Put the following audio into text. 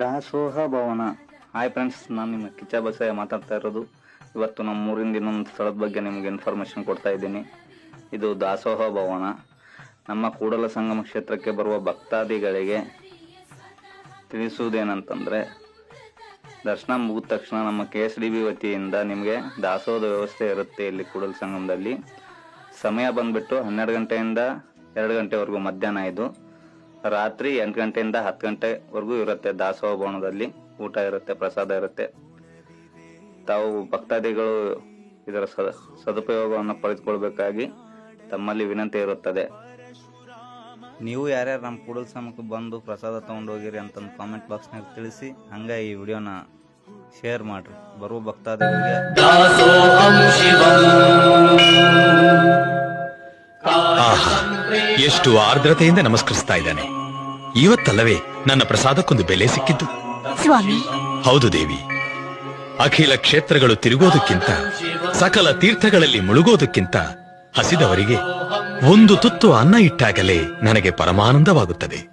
ದಾಸೋಹ ಭವನ hi friends ನಾನು ನಿಮ್ಮ ಕಿಚ್ಚ ಬಸಯ್ಯ ಮಾತಾಡ್ತಾ ಇರೋದು. ಇವತ್ತು ನಮ್ಮ ಊರಿಂದ ಇನ್ನೊಂದು ಸ್ಥಳದ ಬಗ್ಗೆ ನಿಮಗೆ ಇನ್ಫಾರ್ಮೇಷನ್ ಕೊಡ್ತಾ ಇದ್ದೀನಿ. ಇದು ದಾಸೋಹ ಭವನ ನಮ್ಮ ಕೂಡಲ ಸಂಗಮ ಕ್ಷೇತ್ರಕ್ಕೆ ಬರುವ ಭಕ್ತಾದಿಗಳಿಗೆ ತಿಳಿಸುವುದೇನಂತಂದರೆ, ದರ್ಶನ ಮುಗಿದ ತಕ್ಷಣ ನಮ್ಮ ಕೆ ಎಸ್ ಡಿ ಬಿ ವತಿಯಿಂದ ನಿಮಗೆ ದಾಸೋಹದ ವ್ಯವಸ್ಥೆ ಇರುತ್ತೆ ಇಲ್ಲಿ ಕೂಡಲ ಸಂಗಮದಲ್ಲಿ. ಸಮಯ ಬಂದ್ಬಿಟ್ಟು ಹನ್ನೆರಡು ಗಂಟೆಯಿಂದ ಎರಡು ಗಂಟೆವರೆಗೂ ಮಧ್ಯಾಹ್ನ ಇದು. ರಾತ್ರಿ ಎಂಟು ಗಂಟೆಯಿಂದ ಹತ್ತು ಗಂಟೆವರೆಗೂ ಇರುತ್ತೆ ದಾಸೋಹ ಭವನದಲ್ಲಿ. ಊಟ ಇರುತ್ತೆ ಪ್ರಸಾದ ಇರುತ್ತೆ. ತಾವು ಭಕ್ತಾದಿಗಳು ಇದರ ಸದುಪಯೋಗವನ್ನು ಪಡೆದುಕೊಳ್ಬೇಕಾಗಿ ತಮ್ಮಲ್ಲಿ ವಿನಂತಿ ಇರುತ್ತದೆ. ನೀವು ಯಾರ್ಯಾರು ನಮ್ಮ ಕೂಡಲ ಸಮಕ್ಕೆ ಬಂದು ಪ್ರಸಾದ ತಗೊಂಡು ಹೋಗಿರಿ ಅಂತ ಕಾಮೆಂಟ್ ಬಾಕ್ಸ್ನಾಗ ತಿಳಿಸಿ ಹಂಗ ಈ ವಿಡಿಯೋನ ಶೇರ್ ಮಾಡಿರಿ. ಬರುವ ಭಕ್ತಾದಿಗಳಿಗೆ ಆಹಾ ಎಷ್ಟು ಆರ್ದ್ರತೆಯಿಂದ ನಮಸ್ಕರಿಸ್ತಾ ಇದ್ದಾನೆ. ಇವತ್ತಲ್ಲವೇ ನನ್ನ ಪ್ರಸಾದಕ್ಕೊಂದು ಬೆಲೆ ಸಿಕ್ಕಿದ್ದು. ಸ್ವಾಮಿ. ಹೌದು ದೇವಿ. ಅಖಿಲ ಕ್ಷೇತ್ರಗಳು ತಿರುಗೋದಕ್ಕಿಂತ ಸಕಲ ತೀರ್ಥಗಳಲ್ಲಿ ಮುಳುಗೋದಕ್ಕಿಂತ ಹಸಿದವರಿಗೆ ಒಂದು ತುತ್ತು ಅನ್ನ ಇಟ್ಟಾಗಲೇ ನನಗೆ ಪರಮಾನಂದವಾಗುತ್ತದೆ.